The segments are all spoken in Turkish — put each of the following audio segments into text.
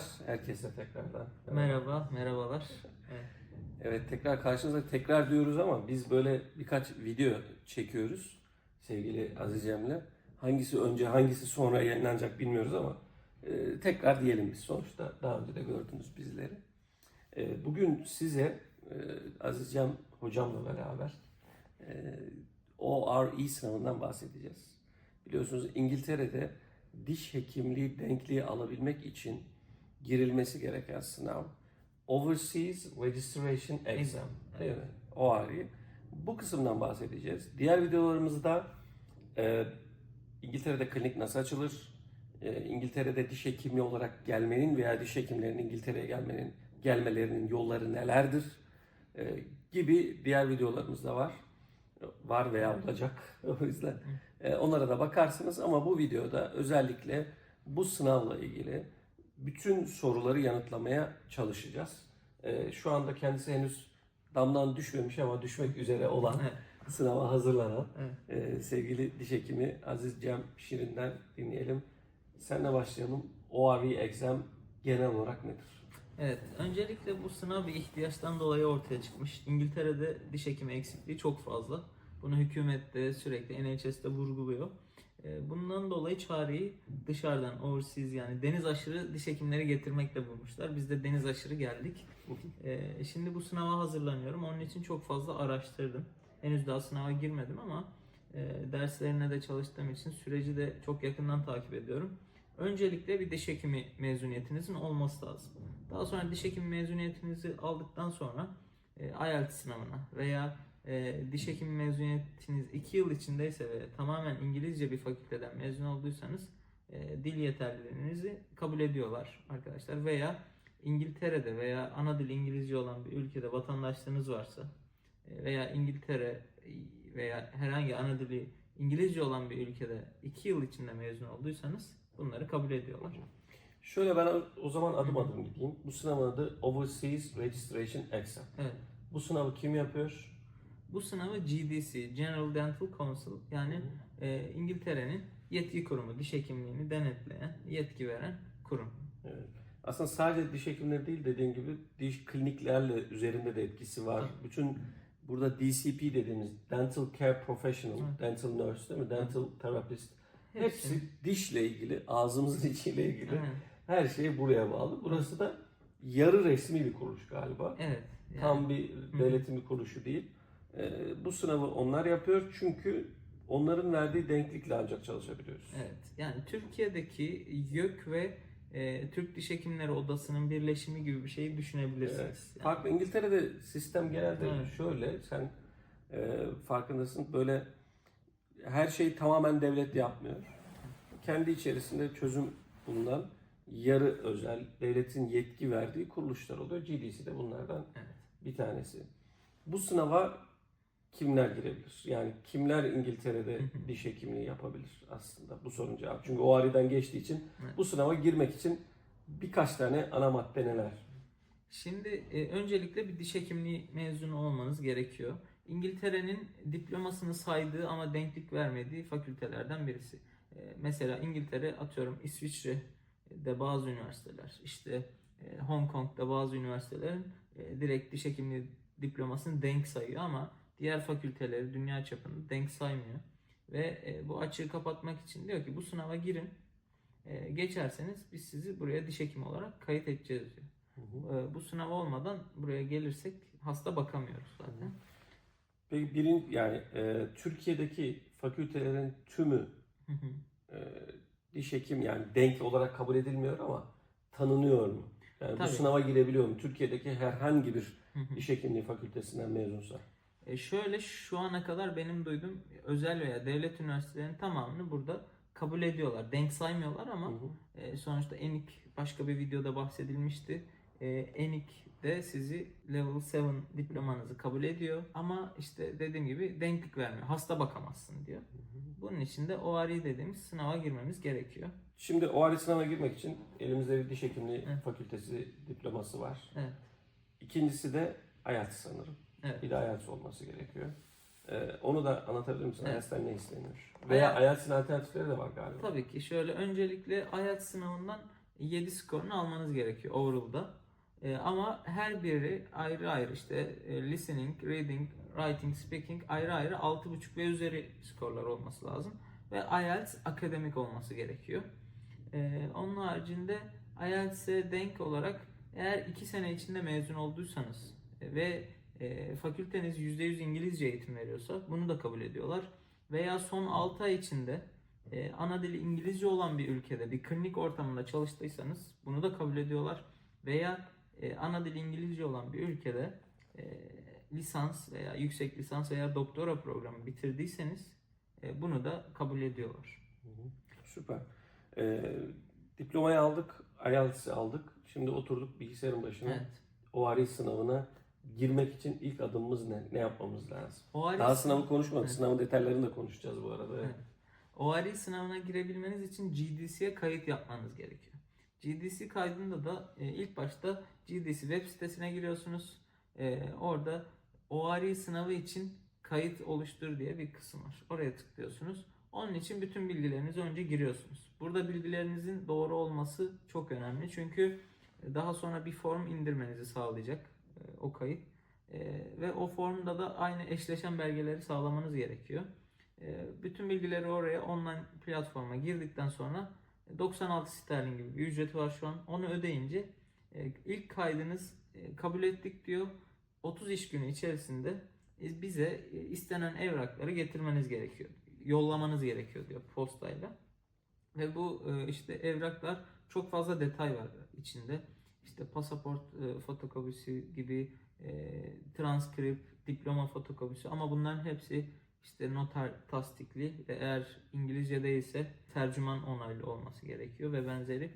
Merhabalar herkese tekrardan. Merhaba, merhabalar. Evet. Evet tekrar karşınızda tekrar diyoruz ama biz böyle birkaç video çekiyoruz sevgili Aziz Cem'le. Hangisi önce hangisi sonra yayınlanacak bilmiyoruz ama e, tekrar diyelim biz sonuçta daha önce de gördünüz bizleri. E, bugün size e, Aziz Cem hocamla beraber e, ORE sınavından bahsedeceğiz. Biliyorsunuz İngiltere'de diş hekimliği denkliği alabilmek için girilmesi gereken sınav Overseas Registration Exam değil mi? ORE. Bu kısımdan bahsedeceğiz. Diğer videolarımızda e, İngiltere'de klinik nasıl açılır? E, İngiltere'de diş hekimliği olarak gelmenin veya diş hekimlerinin İngiltere'ye gelmenin gelmelerinin yolları nelerdir? E, gibi diğer videolarımız da var. Var veya olacak. o yüzden e, onlara da bakarsınız ama bu videoda özellikle bu sınavla ilgili bütün soruları yanıtlamaya çalışacağız. E, şu anda kendisi henüz damdan düşmemiş ama düşmek üzere olan sınava hazırlanan e, sevgili diş hekimi Aziz Cem Şirin'den dinleyelim. Senle başlayalım. ORE exam genel olarak nedir? Evet, öncelikle bu sınav bir ihtiyaçtan dolayı ortaya çıkmış. İngiltere'de diş hekimi eksikliği çok fazla. Bunu hükümet de sürekli NHS'de vurguluyor. Ee, Bundan dolayı çareyi dışarıdan, overseas yani deniz aşırı diş hekimleri getirmekle bulmuşlar. Biz de deniz aşırı geldik. Ee, Şimdi bu sınava hazırlanıyorum. Onun için çok fazla araştırdım. Henüz daha sınava girmedim ama e, derslerine de çalıştığım için süreci de çok yakından takip ediyorum. Öncelikle bir diş hekimi mezuniyetinizin olması lazım. Daha sonra diş hekimi mezuniyetinizi aldıktan sonra e, IELTS sınavına veya e, diş hekimi mezuniyetiniz 2 yıl içindeyse ve tamamen İngilizce bir fakülteden mezun olduysanız e, dil yeterliliğinizi kabul ediyorlar arkadaşlar. Veya İngiltere'de veya ana dil İngilizce olan bir ülkede vatandaşlığınız varsa e, veya İngiltere veya herhangi ana dili İngilizce olan bir ülkede 2 yıl içinde mezun olduysanız bunları kabul ediyorlar. Şöyle ben o zaman adım adım gideyim. Bu sınavın adı Overseas Registration Exam. Evet. Bu sınavı kim yapıyor? Bu sınavı GDC, General Dental Council yani e, İngiltere'nin yetki kurumu, diş hekimliğini denetleyen, yetki veren kurum. Evet. Aslında sadece diş hekimleri değil dediğim gibi diş kliniklerle üzerinde de etkisi var. Bütün burada DCP dediğimiz Dental Care Professional, Dental Nurse değil mi? Dental Therapist. Hepsi dişle ilgili, ağzımızın içiyle ilgili Aynen. her şey buraya bağlı. Burası da yarı resmi bir kuruluş galiba. Evet. yani- Tam bir devletin bir kuruluşu değil. Ee, bu sınavı onlar yapıyor çünkü onların verdiği denklikle ancak çalışabiliyoruz. Evet. Yani Türkiye'deki YÖK ve e, Türk Diş Hekimleri Odası'nın birleşimi gibi bir şeyi düşünebilirsiniz. Evet. Yani- Farklı İngiltere'de sistem genelde Evet. şöyle sen e, farkındasın böyle her şeyi tamamen devlet yapmıyor. Kendi içerisinde çözüm bulunan yarı özel devletin yetki verdiği kuruluşlar oluyor. GDC de bunlardan Evet. bir tanesi. Bu sınava kimler girebilir? Yani kimler İngiltere'de diş hekimliği yapabilir aslında bu sorunun cevabı. Çünkü o ariden geçtiği için bu sınava girmek için birkaç tane ana madde neler? Şimdi e, öncelikle bir diş hekimliği mezunu olmanız gerekiyor. İngiltere'nin diplomasını saydığı ama denklik vermediği fakültelerden birisi. E, mesela İngiltere atıyorum İsviçre'de bazı üniversiteler, işte e, Hong Kong'da bazı üniversitelerin e, direkt diş hekimliği diplomasını denk sayıyor ama diğer fakülteleri dünya çapında denk saymıyor. Ve e, bu açığı kapatmak için diyor ki bu sınava girin. E, geçerseniz biz sizi buraya diş hekimi olarak kayıt edeceğiz diyor. Ee, bu sınav olmadan buraya gelirsek hasta bakamıyoruz zaten. Peki birin yani e, Türkiye'deki fakültelerin tümü Hı hı. e, diş hekim yani denk olarak kabul edilmiyor ama tanınıyor mu? Yani Tabii. bu sınava girebiliyor mu? Türkiye'deki herhangi bir Hı hı. diş hekimliği fakültesinden mezunsa. E şöyle şu ana kadar benim duyduğum özel veya devlet üniversitelerinin tamamını burada kabul ediyorlar. Denk saymıyorlar ama Hı hı. e, sonuçta ENIK başka bir videoda bahsedilmişti. E, ENIK de sizi level 7 diplomanızı kabul ediyor ama işte dediğim gibi denklik vermiyor. Hasta bakamazsın diyor. Bunun için de ORE dediğimiz sınava girmemiz gerekiyor. Şimdi o aile sınava girmek için elimizde bir diş hekimliği Evet. fakültesi diploması var. Evet. İkincisi de IELTS sanırım. Evet. Bir de IELTS olması gerekiyor. Ee, onu da anlatabilir misin? Evet. IELTS'ten ne isteniyor? Veya IELTS- IELTS'in alternatifleri de var galiba. Tabii ki şöyle öncelikle IELTS sınavından 7 skorunu almanız gerekiyor overall'da. E, ama her biri ayrı ayrı işte e, listening, reading, writing, speaking ayrı ayrı 6.5 ve üzeri skorlar olması lazım. Ve IELTS akademik olması gerekiyor. E, onun haricinde IELTS'e denk olarak eğer 2 sene içinde mezun olduysanız ve e, fakülteniz %100 İngilizce eğitim veriyorsa bunu da kabul ediyorlar. Veya son 6 ay içinde e, ana dili İngilizce olan bir ülkede bir klinik ortamında çalıştıysanız bunu da kabul ediyorlar. Veya e, ana dili İngilizce olan bir ülkede e, lisans veya yüksek lisans veya doktora programı bitirdiyseniz e, bunu da kabul ediyorlar. Süper. Ee, diplomayı aldık, IELTS'i aldık. Şimdi oturduk bilgisayarın başına. Evet. ORE sınavına girmek için ilk adımımız ne? Ne yapmamız lazım? ORE Daha sınavı konuşmadık. Evet. Sınavın detaylarını da konuşacağız bu arada. Evet. Sınavına girebilmeniz için GDC'ye kayıt yapmanız gerekiyor. GDC kaydında da e, ilk başta GDC web sitesine giriyorsunuz. E, orada ORE sınavı için kayıt oluştur diye bir kısım var. Oraya tıklıyorsunuz. Onun için bütün bilgilerinizi önce giriyorsunuz. Burada bilgilerinizin doğru olması çok önemli. Çünkü daha sonra bir form indirmenizi sağlayacak o kayıt. E, ve o formda da aynı eşleşen belgeleri sağlamanız gerekiyor. E, bütün bilgileri oraya online platforma girdikten sonra 96 sterlin gibi bir ücreti var şu an. Onu ödeyince e, ilk kaydınız e, kabul ettik diyor. 30 iş günü içerisinde e, bize e, istenen evrakları getirmeniz gerekiyor. Yollamanız gerekiyor diyor postayla. Ve bu e, işte evraklar çok fazla detay var içinde. İşte pasaport e, fotokopisi gibi e, transkript, diploma fotokopisi ama bunların hepsi işte noter tasdikli ve eğer İngilizce değilse tercüman onaylı olması gerekiyor ve benzeri.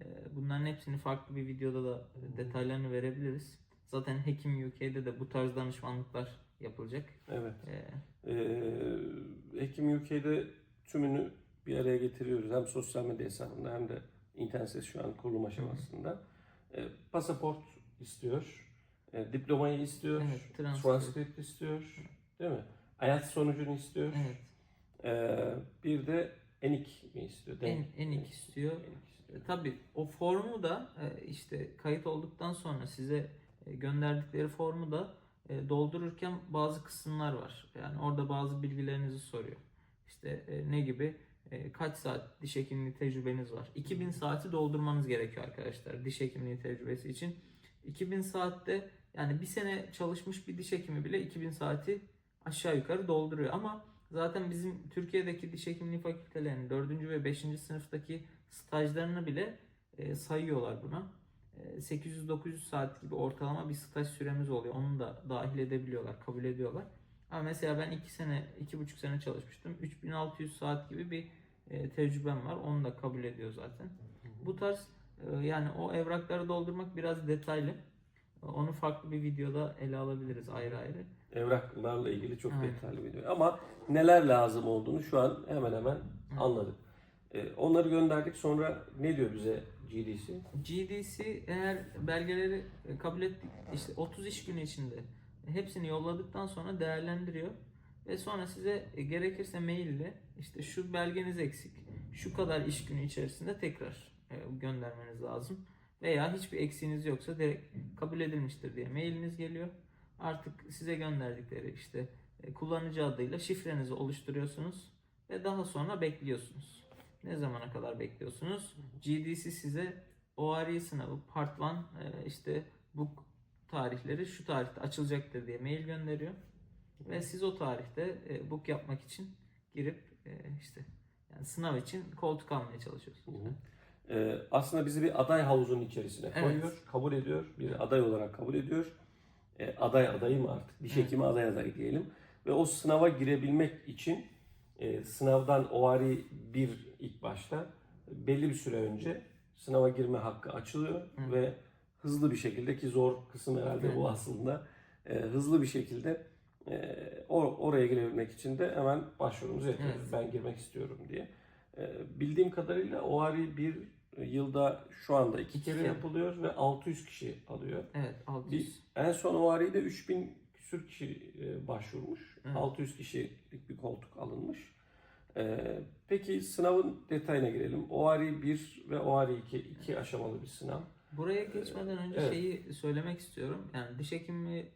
E, Bunların hepsini farklı bir videoda da detaylarını verebiliriz. Zaten Hekim UK'de de bu tarz danışmanlıklar yapılacak. Evet. E, Ee, Hekim UK'de tümünü bir araya getiriyoruz. Hem sosyal medya hesabında hem de internet sitesi şu an kurulum aşamasında. Ee, pasaport istiyor. Ee, diplomayı istiyor. Evet, transkript. transkript istiyor. Değil mi? IELTS sonucunu istiyor. evet. Ee, bir de ENIK mi istiyor? En, Denk. enik istiyor. ENIK istiyor. E, Tabii o formu da e, işte kayıt olduktan sonra size e, gönderdikleri formu da e, doldururken bazı kısımlar var. Yani orada bazı bilgilerinizi soruyor. İşte e, ne gibi? E, Kaç saat diş hekimliği tecrübeniz var? 2000 saati doldurmanız gerekiyor arkadaşlar diş hekimliği tecrübesi için. 2000 saatte yani bir sene çalışmış bir diş hekimi bile 2000 saati aşağı yukarı dolduruyor ama zaten bizim Türkiye'deki diş hekimliği fakültelerinin 4. ve 5. sınıftaki stajlarını bile e, sayıyorlar buna. E, 800-900 saat gibi ortalama bir staj süremiz oluyor. Onu da dahil edebiliyorlar, kabul ediyorlar. Ama mesela ben 2 sene, 2,5 sene çalışmıştım. 3600 saat gibi bir e, tecrübem var. Onu da kabul ediyor zaten. Bu tarz e, yani o evrakları doldurmak biraz detaylı. Onu farklı bir videoda ele alabiliriz ayrı ayrı. Evraklarla ilgili çok Aynen. detaylı video. Ama neler lazım olduğunu şu an hemen hemen anladık. Ee, onları gönderdik. Sonra ne diyor bize GDC? GDC eğer belgeleri e, kabul ettik işte 30 iş günü içinde hepsini yolladıktan sonra değerlendiriyor ve sonra size e, gerekirse maille işte şu belgeniz eksik şu kadar iş günü içerisinde tekrar e, göndermeniz lazım veya hiçbir eksiğiniz yoksa direkt kabul edilmiştir diye mailiniz geliyor. Artık size gönderdikleri işte e, kullanıcı adıyla şifrenizi oluşturuyorsunuz ve daha sonra bekliyorsunuz. Ne zamana kadar bekliyorsunuz? GDC size ORE sınavı Part 1 e, işte bu tarihleri şu tarihte açılacaktır diye mail gönderiyor. Ve siz o tarihte e, book yapmak için girip e, işte yani sınav için koltuk almaya çalışıyorsunuz. Ee, aslında bizi bir aday havuzunun içerisine Evet. koyuyor, kabul ediyor. Bir aday olarak kabul ediyor. Ee, aday adayı mı artık? Diş Evet. hekimi aday adayı diyelim. Ve o sınava girebilmek için e, sınavdan ORI 1 ilk başta belli bir süre önce sınava girme hakkı açılıyor Evet. ve hızlı bir şekilde ki zor kısım herhalde bu Evet. aslında e, hızlı bir şekilde e, or- oraya girebilmek için de hemen başvurumuzu yapıyoruz. Evet. Ben girmek istiyorum diye. E, bildiğim kadarıyla ORI bir yılda şu anda iki kere yapılıyor ve 600 kişi alıyor. Evet 600. Bir, en son ORI'de 3000 küsür kişi e, başvurmuş. Evet. 600 kişilik bir koltuk alınmış. Ee, peki sınavın detayına girelim. OARI 1 ve OARI 2 iki aşamalı bir sınav. Buraya geçmeden önce Evet. şeyi söylemek istiyorum. Yani diş hekimi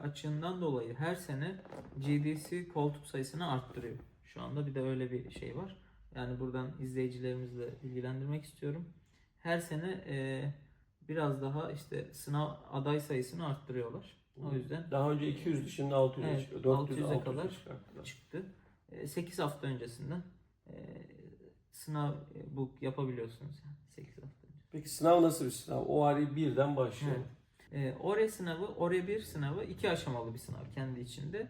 açığından dolayı her sene GDC koltuk sayısını arttırıyor. Şu anda bir de öyle bir şey var. Yani buradan izleyicilerimizle bilgilendirmek istiyorum. Her sene e, biraz daha işte sınav aday sayısını arttırıyorlar. O yüzden Daha önce 200 şimdi 600'e Evet, çıkıyor. 400 600'e 600'e kadar çıkarttılar. çıktı. 8 hafta öncesinden e, sınav e, book yapabiliyorsunuz yani 8 hafta önce. Peki sınav nasıl bir sınav? OARI 1'den başlıyor. E, ORE sınavı, ORE 1 sınavı iki aşamalı bir sınav kendi içinde.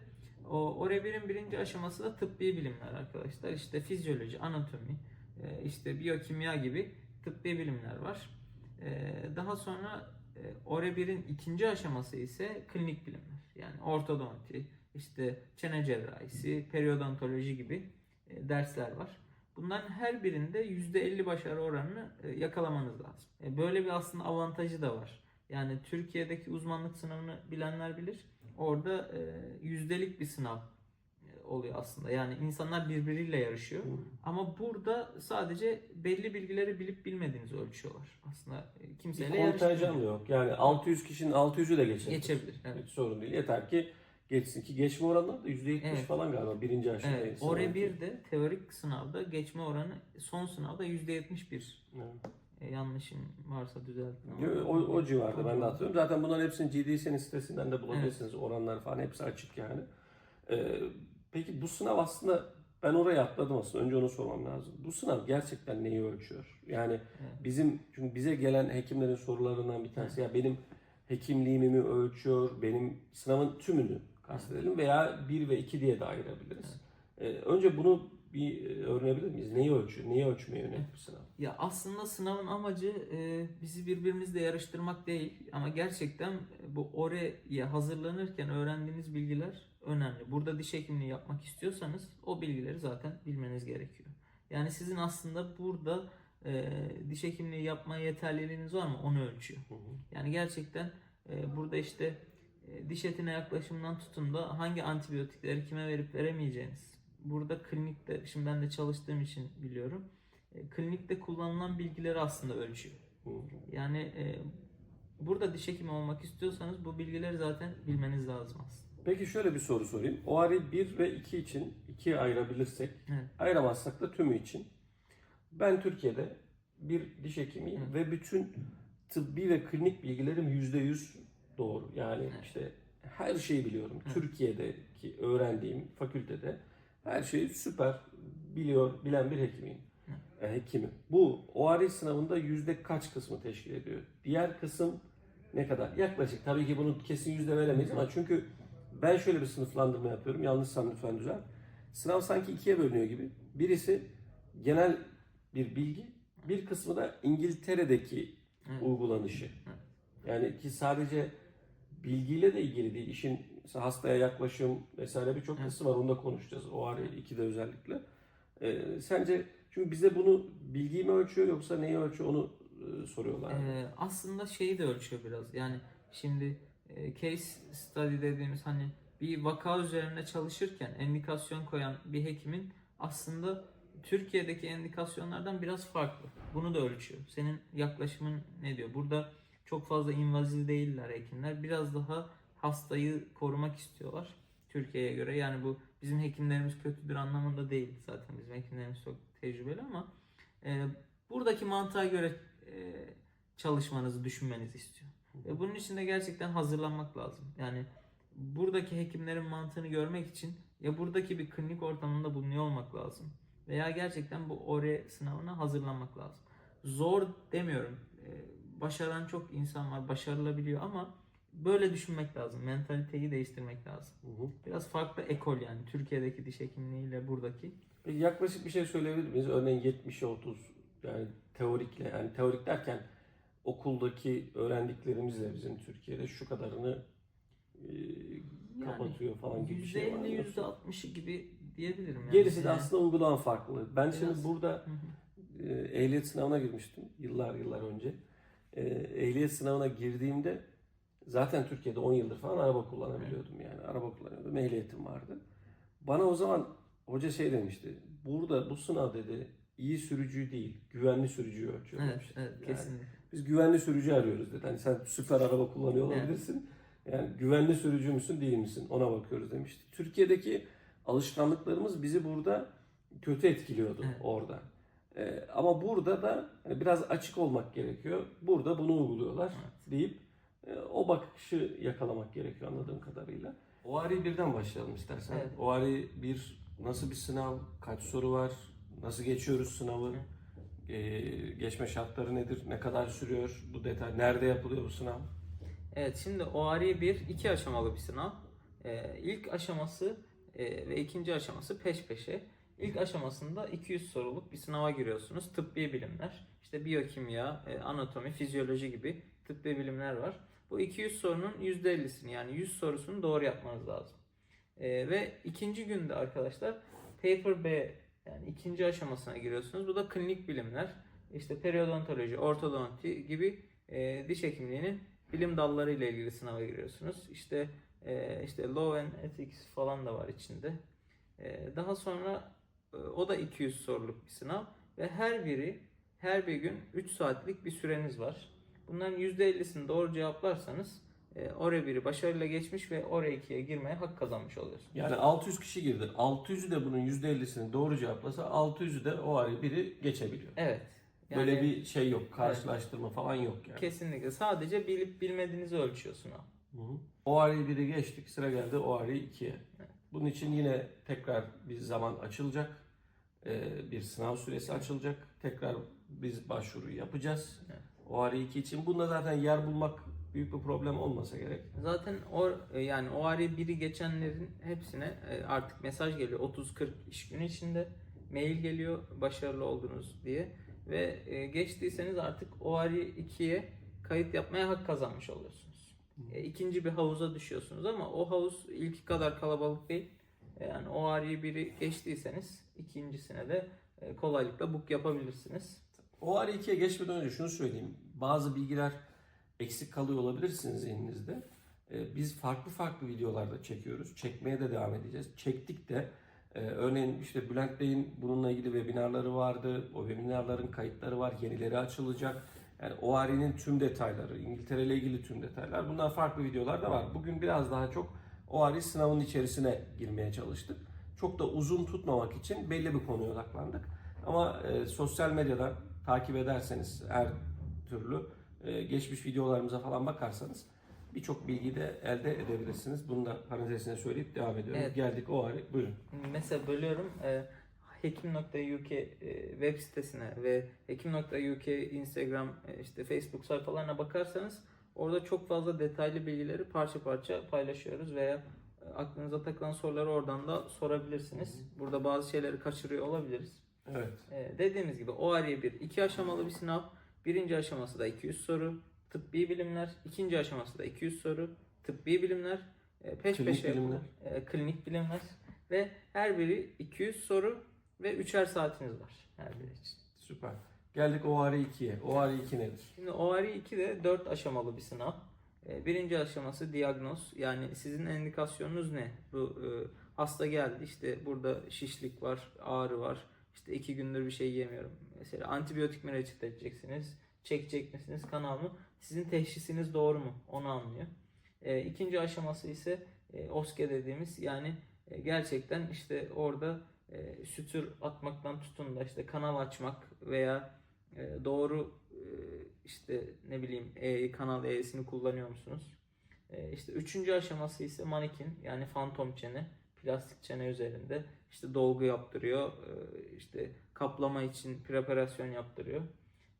O ORE 1'in birinci aşaması da tıbbi bilimler arkadaşlar. İşte fizyoloji, anatomi, e, işte biyokimya gibi tıbbi bilimler var. E, daha sonra e, ORE 1'in ikinci aşaması ise klinik bilimler. Yani ortodonti, işte çene cerrahisi, periodontoloji gibi e, dersler var. Bunların her birinde %50 başarı oranını e, yakalamanız lazım. E, Böyle bir aslında avantajı da var. Yani Türkiye'deki uzmanlık sınavını bilenler bilir. Orada e, yüzdelik bir sınav e, oluyor aslında. Yani insanlar birbiriyle yarışıyor. Hı. Ama burada sadece belli bilgileri bilip bilmediğinizi ölçüyorlar. Aslında e, Bir kimseyle yarışmıyor. yok. Yani 600 kişinin 600'ü de geçebilir. Geçebilir. Evet. Hiç sorun değil. Yeter ki geçsin ki geçme oranları da %70 Evet. falan galiba birinci aşamada. Evet, ORE 1'de teorik sınavda geçme oranı son sınavda %71. Evet. E, yanlışım varsa düzeltin. O, o civarda ben de hatırlıyorum. Zaten bunların hepsini GDS'nin sitesinden de bulabilirsiniz. Oranlar falan hepsi açık yani. Ee, peki bu sınav aslında ben oraya atladım aslında. Önce onu sormam lazım. Bu sınav gerçekten neyi ölçüyor? Yani Evet. bizim çünkü bize gelen hekimlerin sorularından bir tanesi ya benim hekimliğimi mi ölçüyor? Benim sınavın tümünü kastedelim veya 1 ve 2 diye de ayırabiliriz. Ee, önce bunu bir e, öğrenebilir miyiz? Neyi ölçüyor? Neyi ölçmeye yönelik bir sınav? Ya aslında sınavın amacı e, bizi birbirimizle yarıştırmak değil ama gerçekten bu oraya hazırlanırken öğrendiğiniz bilgiler önemli. Burada diş hekimliği yapmak istiyorsanız o bilgileri zaten bilmeniz gerekiyor. Yani sizin aslında burada e, diş hekimliği yapmaya yeterliliğiniz var mı onu ölçüyor. Hı hı. Yani gerçekten e, burada işte e, diş etine yaklaşımdan tutun da hangi antibiyotikleri kime verip veremeyeceğiniz. Burada klinikte, şimdi ben de çalıştığım için biliyorum. E, klinikte kullanılan bilgileri aslında ölçüyor. Yani e, burada diş hekimi olmak istiyorsanız bu bilgileri zaten bilmeniz lazım aslında. Peki şöyle bir soru sorayım. OARI 1 ve 2 için ikiye ayırabilirsek, Evet. ayıramazsak da tümü için. Ben Türkiye'de bir diş hekimiyim Evet. ve bütün tıbbi ve klinik bilgilerim %100 doğru. Yani Evet. işte her şeyi biliyorum. Evet. Türkiye'deki öğrendiğim fakültede her şeyi süper biliyor, bilen bir hekimiyim. E, hekimim. Bu OARI sınavında yüzde kaç kısmı teşkil ediyor? Diğer kısım ne kadar? Yaklaşık. Tabii ki bunu kesin yüzde veremeyiz ama çünkü ben şöyle bir sınıflandırma yapıyorum. Yanlışsam lütfen düzelt. Sınav sanki ikiye bölünüyor gibi. Birisi genel bir bilgi, bir kısmı da İngiltere'deki uygulanışı. Yani ki sadece bilgiyle de ilgili değil. İşin hastaya yaklaşım vesaire birçok kısmı var. Onu da konuşacağız. O araya ikide özellikle. Ee, sence çünkü bize bunu bilgiyi mi ölçüyor yoksa neyi ölçüyor onu e, soruyorlar. Ee, aslında şeyi de ölçüyor biraz. Yani şimdi e, case study dediğimiz hani bir vaka üzerine çalışırken endikasyon koyan bir hekimin aslında Türkiye'deki endikasyonlardan biraz farklı. Bunu da ölçüyor. Senin yaklaşımın ne diyor? Burada çok fazla invaziv değiller hekimler. Biraz daha hastayı korumak istiyorlar Türkiye'ye göre. Yani bu bizim hekimlerimiz kötüdür anlamında değil. Zaten bizim hekimlerimiz çok tecrübeli ama e, buradaki mantığa göre e, çalışmanızı düşünmenizi istiyor. Ve bunun için de gerçekten hazırlanmak lazım. Yani buradaki hekimlerin mantığını görmek için ya buradaki bir klinik ortamında bulunuyor olmak lazım. Veya gerçekten bu ORE sınavına hazırlanmak lazım. Zor demiyorum. Ee, Başaran çok insan var, başarılabiliyor ama böyle düşünmek lazım. Mentaliteyi değiştirmek lazım. Hı hı. Biraz farklı ekol yani. Türkiye'deki diş hekimliğiyle buradaki. Peki yaklaşık bir şey söyleyebilir miyiz? Örneğin 70'e 30 yani teorikle yani teorik derken okuldaki öğrendiklerimizle bizim Türkiye'de şu kadarını e, kapatıyor falan gibi bir şey var mı? %50, %60'ı gibi diyebilirim. Yani. Gerisi de Yani- aslında uygulanan farklı. Ben şimdi Biraz. burada Hı hı. e, ehliyet sınavına girmiştim yıllar yıllar önce. E, ehliyet sınavına girdiğimde zaten Türkiye'de 10 yıldır falan araba kullanabiliyordum yani. Araba kullanıyordum, ehliyetim vardı. Bana o zaman hoca şey demişti. Burada bu sınav dedi iyi sürücü değil, güvenli sürücüyü ölçüyor Evet, demişti. evet Yani kesinlikle. biz güvenli sürücü arıyoruz dedi. Hani sen süper araba kullanıyor Evet. olabilirsin. Yani güvenli sürücü müsün değil misin ona bakıyoruz demişti. Türkiye'deki alışkanlıklarımız bizi burada kötü etkiliyordu Evet. orada. Ee, ama burada da hani biraz açık olmak gerekiyor. Burada bunu uyguluyorlar deyip e, o bakışı yakalamak gerekiyor anladığım kadarıyla. OARI birden başlayalım istersen. Evet. OARI bir nasıl bir sınav? Kaç soru var? Nasıl geçiyoruz sınavı? Ee, geçme şartları nedir? Ne kadar sürüyor bu detay? Nerede yapılıyor bu sınav? Evet şimdi ORI 1 iki aşamalı bir sınav. Ee, ilk aşaması e, ve ikinci aşaması peş peşe. İlk aşamasında 200 soruluk bir sınava giriyorsunuz. Tıbbi bilimler, işte biyokimya, e, anatomi, fizyoloji gibi tıbbi bilimler var. Bu 200 sorunun %50'sini yani 100 sorusunu doğru yapmanız lazım. E, ve ikinci günde arkadaşlar paper B yani ikinci aşamasına giriyorsunuz. Bu da klinik bilimler, işte periodontoloji, ortodonti gibi e, diş hekimliğinin bilim dalları ile ilgili sınava giriyorsunuz. İşte e, işte law and ethics falan da var içinde. E, daha sonra e, o da 200 soruluk bir sınav ve her biri her bir gün 3 saatlik bir süreniz var. Bunların %50'sini doğru cevaplarsanız e, oraya biri başarıyla geçmiş ve oraya 2'ye girmeye hak kazanmış oluyorsunuz. Yani 600 kişi girdi. 600'ü de bunun %50'sini doğru cevaplasa 600'ü de o arayı biri geçebiliyor. Evet. Böyle bir şey yok. Karşılaştırma falan yok yani. kesinlikle sadece bilip bilmediğinizi ölçüyor sınav. Hı hı. O arayı biri geçtik. Sıra geldi o arayı ikiye. Bunun için yine tekrar bir zaman açılacak. Ee, bir sınav süresi açılacak. Tekrar biz başvuru yapacağız. Evet. O arayı iki için. Bunda zaten yer bulmak büyük bir problem olmasa gerek. Zaten o yani o arayı biri geçenlerin hepsine e, artık mesaj geliyor 30-40 iş günü içinde mail geliyor başarılı oldunuz diye ve e, geçtiyseniz artık o arayı ikiye kayıt yapmaya hak kazanmış oluyorsunuz. E, ikinci bir havuza düşüyorsunuz ama o havuz ilki kadar kalabalık değil. E, Yani o arayı biri geçtiyseniz ikincisine de e, kolaylıkla book yapabilirsiniz. O arayı ikiye geçmeden önce şunu söyleyeyim. Bazı bilgiler eksik kalıyor olabilir sizin zihninizde. Ee, Biz farklı farklı videolarda çekiyoruz. Çekmeye de devam edeceğiz. Çektik de e, örneğin işte Bülent Bey'in bununla ilgili webinarları vardı. O webinarların kayıtları var. Yenileri açılacak. Yani OARI'nin tüm detayları, İngiltere ile ilgili tüm detaylar. Bunlar farklı videolarda var. Bugün biraz daha çok OARI sınavın içerisine girmeye çalıştık. Çok da uzun tutmamak için belli bir konuya odaklandık. Ama e, sosyal medyadan takip ederseniz her türlü e, geçmiş videolarımıza falan bakarsanız birçok bilgiyi de elde edebilirsiniz. Bunu da parantezine söyleyip devam ediyorum. Evet. Geldik o araya. Buyurun. Mesela bölüyorum. E, Hekim.uk e, web sitesine ve Hekim.uk Instagram e, işte Facebook sayfalarına bakarsanız orada çok fazla detaylı bilgileri parça parça paylaşıyoruz veya e, aklınıza takılan soruları oradan da sorabilirsiniz. Burada bazı şeyleri kaçırıyor olabiliriz. Evet. E, dediğimiz gibi o araya bir iki aşamalı bir sınav. Birinci aşaması da 200 soru. Tıbbi bilimler. ikinci aşaması da 200 soru. Tıbbi bilimler. E, peş Klinik peşe bilimler. e, klinik bilimler ve her biri 200 soru ve üçer saatiniz var her biri için. Süper. Geldik o araya 2'ye. O araya 2 nedir? Şimdi ORI 2 de 4 aşamalı bir sınav. E, Birinci aşaması diyagnoz. Yani sizin indikasyonunuz ne? Bu e, hasta geldi işte burada şişlik var, ağrı var. İşte iki gündür bir şey yemiyorum. Mesela antibiyotik mi reçete edeceksiniz? Çekecek misiniz? Kanal mı? Sizin teşhisiniz doğru mu? Onu anlıyor. E, ikinci aşaması ise e, OSKE dediğimiz yani e, gerçekten işte orada e, sütür atmaktan tutun da işte kanal açmak veya e, doğru e, işte ne bileyim E, kanal E'sini kullanıyor musunuz? E, işte üçüncü aşaması ise manikin yani fantom çene plastik çene üzerinde işte dolgu yaptırıyor e, işte kaplama için preparasyon yaptırıyor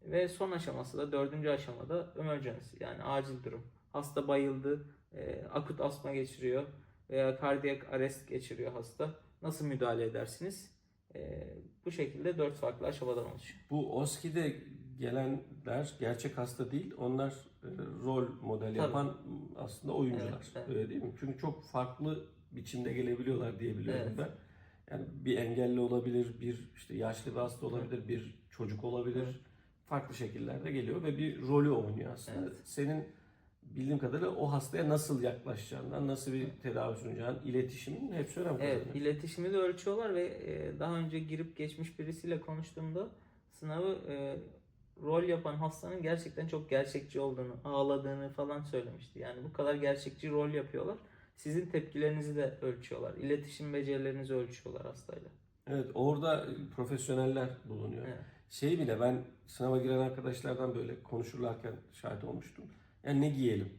ve son aşaması da dördüncü aşamada emergency yani acil durum hasta bayıldı e, akut asma geçiriyor veya kardiyak arrest geçiriyor hasta nasıl müdahale edersiniz? E, bu şekilde dört farklı aşamadan oluşuyor. Bu OSKİ'de gelenler gerçek hasta değil. Onlar rol model yapan aslında oyuncular. Evet, evet. Öyle değil mi? Çünkü çok farklı biçimde gelebiliyorlar diye biliyorum Evet. ben. Yani bir engelli olabilir, bir işte yaşlı bir hasta olabilir, bir çocuk olabilir. Evet. Farklı şekillerde geliyor ve bir rolü oynuyor aslında. Evet. Senin bildiğim kadarıyla o hastaya nasıl yaklaşacağından, nasıl bir tedavi sunacağın, iletişimin hepsi önemli. Evet, iletişimi de ölçüyorlar ve e, daha önce girip geçmiş birisiyle konuştuğumda sınavı e, rol yapan hastanın gerçekten çok gerçekçi olduğunu, ağladığını falan söylemişti. Yani bu kadar gerçekçi rol yapıyorlar. Sizin tepkilerinizi de ölçüyorlar. İletişim becerilerinizi ölçüyorlar hastayla. Evet, orada profesyoneller bulunuyor. Evet. Şey bile ben sınava giren arkadaşlardan böyle konuşurlarken şahit olmuştum. Yani ne giyelim?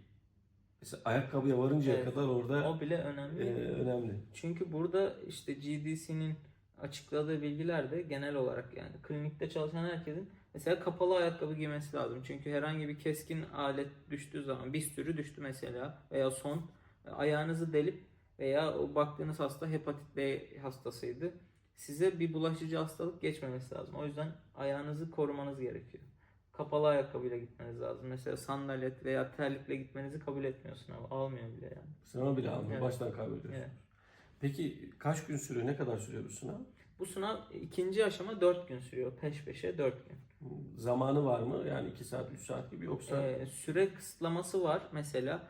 Mesela ayakkabıya varıncaya Evet. kadar orada O bile önemli. e, önemli. Çünkü burada işte GDC'nin açıkladığı bilgiler de genel olarak yani klinikte çalışan herkesin mesela kapalı ayakkabı giymesi lazım. Çünkü herhangi bir keskin alet düştüğü zaman bir sürü düştü mesela veya son ayağınızı delip veya o baktığınız hasta hepatit B hastasıydı. Size bir bulaşıcı hastalık geçmemesi lazım. O yüzden ayağınızı korumanız gerekiyor. Kapalı ayakkabıyla gitmeniz lazım. Mesela sandalet veya terlikle gitmenizi kabul etmiyor sınav. Almıyor bile yani. Sınava bile almıyor. Evet. Baştan kaybediyorsunuz. Evet. Peki kaç gün sürüyor? Ne kadar sürüyor bu sınav? Bu sınav ikinci aşama 4 gün sürüyor. Peş peşe 4 gün. Zamanı var mı? Yani 2 saat, 3 saat gibi yoksa Ee, süre kısıtlaması var. Mesela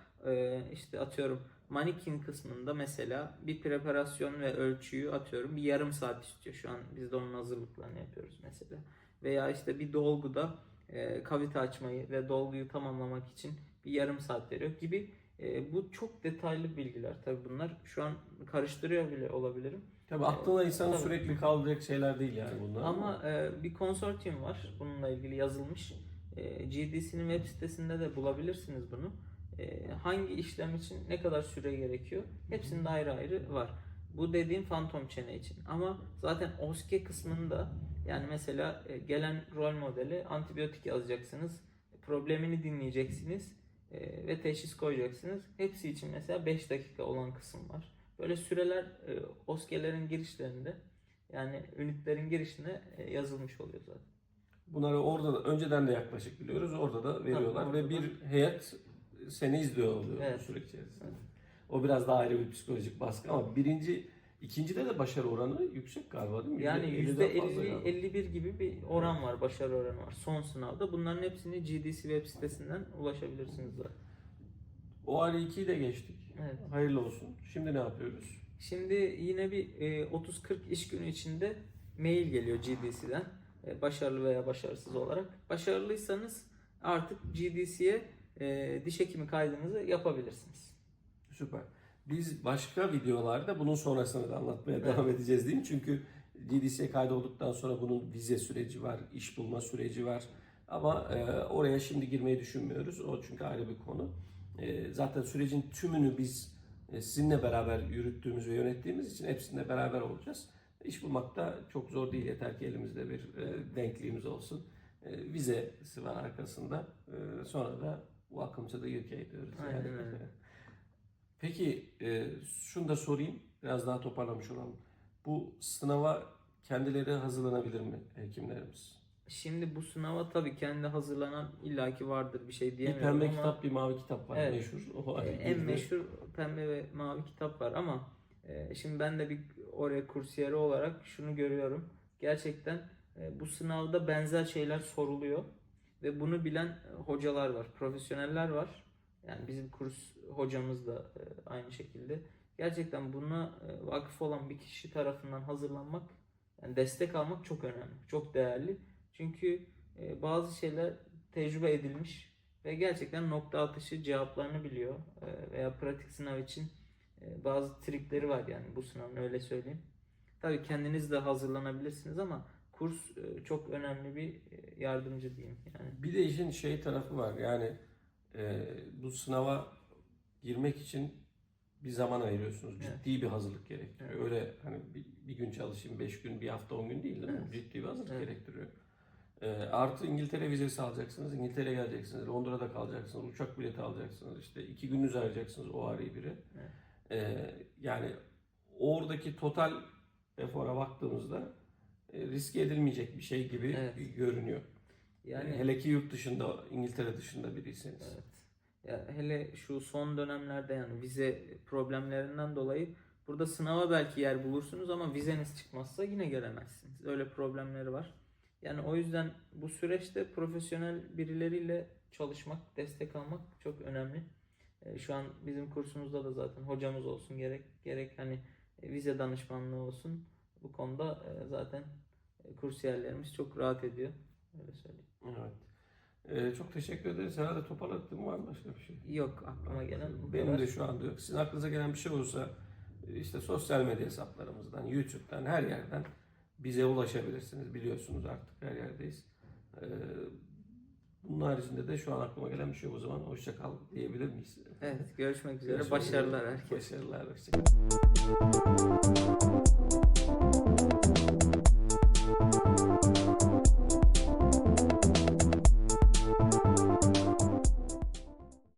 işte atıyorum manikin kısmında mesela bir preparasyon ve ölçüyü atıyorum bir yarım saat istiyor. Şu an biz de onun hazırlıklarını yapıyoruz mesela. Veya işte bir dolguda e, kavite açmayı ve dolguyu tamamlamak için bir yarım saat veriyor gibi. E, bu çok detaylı bilgiler tabii bunlar. Şu an karıştırıyor bile olabilirim. tabii aklına insanın Tabii. sürekli kalacak şeyler değil yani bunlar. Ama e, bir konsortiyum var. Bununla ilgili yazılmış. E, GDC'nin web sitesinde de bulabilirsiniz bunu. E, hangi işlem için ne kadar süre gerekiyor? Hepsinde ayrı ayrı var. Bu dediğim fantom çene için. Ama zaten OSKE kısmında yani mesela e, gelen rol modeli antibiyotik yazacaksınız. Problemini dinleyeceksiniz. e, ve teşhis koyacaksınız. Hepsi için mesela 5 dakika olan kısım var. Böyle süreler e, OSKE'lerin girişlerinde yani ünitlerin girişine yazılmış oluyor zaten. Bunları orada da önceden de yaklaşık biliyoruz. Orada da veriyorlar Tabii, ve bir heyet seni izliyor oluyor Evet. süreç içerisinde. O biraz daha ayrı bir psikolojik baskı ama birinci, ikincide de başarı oranı yüksek galiba değil mi? Yani %50'den fazla galiba. %50-51 gibi bir oran var, başarı oranı var son sınavda. Bunların hepsini GDC web sitesinden ulaşabilirsiniz zaten. O Ali2'yi de geçtik. Evet. Hayırlı olsun. Şimdi ne yapıyoruz? Şimdi yine bir e, 30-40 iş günü içinde mail geliyor GDC'den. E, başarılı veya başarısız olarak. Başarılıysanız artık GDC'ye e, diş hekimi kaydınızı yapabilirsiniz. Süper. Biz başka videolarda bunun sonrasını da anlatmaya Evet. devam edeceğiz değil mi? Çünkü GDC'ye kaydolduktan sonra bunun vize süreci var, iş bulma süreci var. Ama e, oraya şimdi girmeyi düşünmüyoruz. O çünkü ayrı bir konu. E, zaten sürecin tümünü biz e, sizinle beraber yürüttüğümüz ve yönettiğimiz için hepsinde beraber olacağız. İş bulmak da çok zor değil. Yeter ki elimizde bir e, denkliğimiz olsun. E, vizesi var arkasında. E, sonra da welcome to the UK diyoruz. Aynen yani. öyle. Peki e, şunu da sorayım. Biraz daha toparlamış olalım. Bu sınava kendileri hazırlanabilir mi hekimlerimiz? Şimdi bu sınava tabii kendi hazırlanan illaki vardır bir şey Bir diyemiyorum pembe ama kitap, bir mavi kitap var Evet. meşhur. O e, ayrı en bir de- meşhur pembe ve mavi kitap var ama e, şimdi ben de bir oraya kursiyeri olarak şunu görüyorum. Gerçekten e, bu sınavda benzer şeyler soruluyor ve bunu bilen e, hocalar var, profesyoneller var. Yani bizim kurs hocamız da e, aynı şekilde. Gerçekten buna e, vakıf olan bir kişi tarafından hazırlanmak, yani destek almak çok önemli, çok değerli. Çünkü bazı şeyler tecrübe edilmiş ve gerçekten nokta atışı cevaplarını biliyor veya pratik sınav için bazı trikleri var yani bu sınavın öyle söyleyeyim. Tabii kendiniz de hazırlanabilirsiniz ama kurs e, çok önemli bir e, yardımcı diyeyim yani. Bir de işin şey tarafı var. Yani e, bu sınava girmek için bir zaman ayırıyorsunuz. Evet. Ciddi bir hazırlık gerektiriyor. Evet. Öyle hani bir, bir gün çalışayım, beş gün, bir hafta, on gün değil değil? Evet. Ciddi bir hazırlık Evet. gerektiriyor. E, artı İngiltere vizesi alacaksınız. İngiltere'ye geleceksiniz. Londra'da kalacaksınız. Uçak bileti alacaksınız. İşte iki gününüzü ayıracaksınız o arayı biri. Evet. E, yani oradaki total efora baktığımızda riske edilmeyecek bir şey gibi Evet. görünüyor. Yani Hele ki yurt dışında, İngiltere dışında biriyseniz. Evet. Ya hele şu son dönemlerde yani vize problemlerinden dolayı burada sınava belki yer bulursunuz ama vizeniz çıkmazsa yine gelemezsiniz. Öyle problemleri var. Yani o yüzden bu süreçte profesyonel birileriyle çalışmak, destek almak çok önemli. E, Şu an bizim kursumuzda da zaten hocamız olsun gerek gerek hani e, vize danışmanlığı olsun. Bu konuda e, zaten e, kursiyerlerimiz çok rahat ediyor. Öyle söyleyeyim. Evet. Ee, çok teşekkür ederiz. Herhalde toparlattım var mı başka bir şey? Yok aklıma gelen Benim kadar. de şu anda yok. Sizin aklınıza gelen bir şey olursa işte sosyal medya hesaplarımızdan, YouTube'dan, her yerden bize ulaşabilirsiniz. Biliyorsunuz artık her yerdeyiz. Ee, bunun haricinde de şu an aklıma gelen bir şey. O zaman hoşça kal diyebilir miyiz? Evet görüşmek üzere. Görüşmek Başarılar herkese. Başarılar. Hoşça kal.